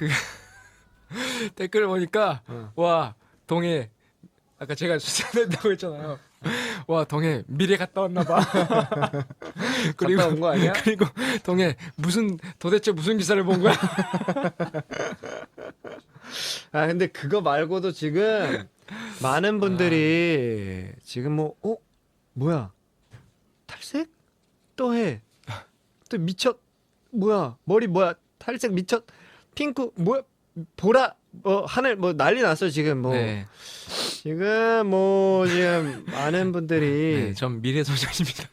그 댓글 보니까 어. 와 동해 아까 제가 추천했다고 했잖아요. 와 동해 미래 갔다 왔나 봐. 그리고 갔다 온거 아니야? 그리고 동해 무슨 도대체 무슨 기사를 본 거야? 아 근데 그거 말고도 지금 많은 분들이 지금 뭐 어? 뭐야? 탈색? 또 해. 또 미쳤. 뭐야? 머리 뭐야? 탈색 미쳤. 핑크 뭐야? 보라 뭐 하늘 뭐 난리 났어 지금 뭐 네, 지금 뭐 지금 많은 분들이 네, 전 미래 소장입니다.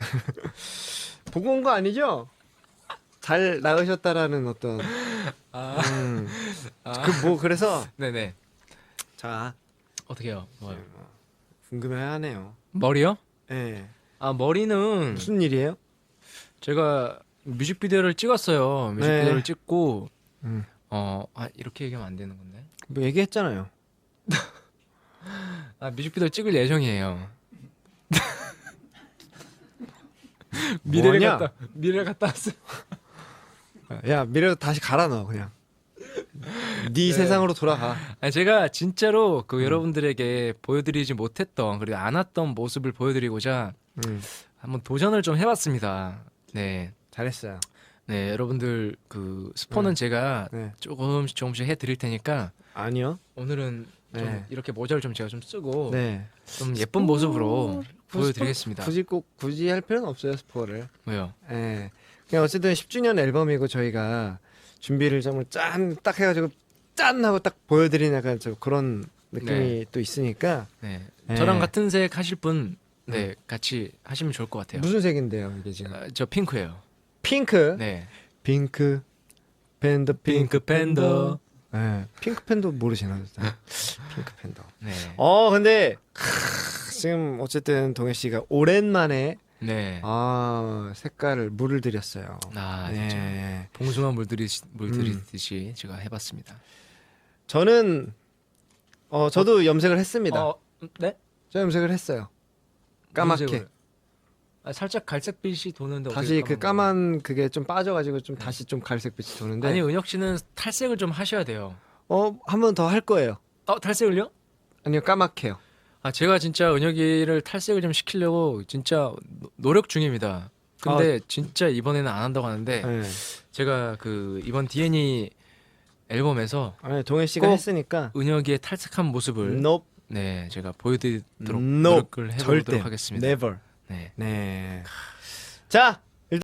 보고 온 거 아니죠? 잘 나으셨다라는 어떤 아, 음, 아. 그뭐 그래서 네네 자 어떻게요? 뭐요? 궁금해하네요. 머리요? 예. 아 머리는 무슨 일이에요? 제가 뮤직비디오를 찍었어요. 뮤직비디오를 네. 찍고 음. 어, 아 이렇게 얘기하면 안 되는 건데. 뭐 얘기했잖아요. 아 뮤직비디오 찍을 예정이에요. 미래를 뭐냐? 갔다 미래를 갔다 왔어요. 야 미래로 다시 갈아 넣어 그냥. 네 세상으로 돌아가. 아니, 제가 진짜로 그 여러분들에게 보여드리지 못했던 그리고 안 왔던 모습을 보여드리고자 음, 한번 도전을 좀 해봤습니다. 네, 잘했어요. 네 여러분들 그 스포는 제가 네. 조금씩 조금씩 해드릴 테니까 아니요. 오늘은 좀 네. 이렇게 모자를 좀 제가 좀 쓰고 네. 좀 예쁜 모습으로 보여드리겠습니다. 굳이 꼭 굳이 할 필요는 없어요 스포를. 왜요? 예. 그냥 어쨌든 10주년 앨범이고 저희가 준비를 정말 짠딱 해가지고 짠 하고 딱 보여드리는 약간 좀 그런 느낌이 네. 또 있으니까 네. 네. 저랑 같은 색 하실 분, 네, 같이 하시면 좋을 것 같아요. 무슨 색인데요 이게 지금? 아, 저 핑크예요. 핑크. 네. 핑크 팬더 핑크 팬더. 예. 핑크 팬더 모르시나? 핑크 팬더. 네. 어 근데 크, 지금 어쨌든 동해 씨가 오랜만에 네. 아 색깔을 물을 들였어요. 아, 진짜. 네. 봉숭아 물들이 물들이듯이 제가 해봤습니다. 저는 어 저도 염색을 했습니다. 어, 네? 저 염색을 했어요. 까맣게.흰색으로. 아, 살짝 갈색빛이 도는데 다시 그 까만 그게 좀 빠져가지고 좀 다시 좀 갈색빛이 도는데? 아니 은혁 씨는 탈색을 좀 하셔야 돼요. 어 한 번 더 할 거예요. 어 탈색을요? 아니요 까맣게요. 아 제가 진짜 은혁이를 탈색을 좀 시키려고 진짜 노- 노력 중입니다. 근데 진짜 이번에는 안 한다고 하는데 네. 제가 그 이번 D&E 앨범에서 아니 동해 씨가 꼭 했으니까 은혁이의 탈색한 모습을 nope, 네 제가 보여드리도록 nope, 노력을 절대 해보도록 하겠습니다. never. 네. 네. 자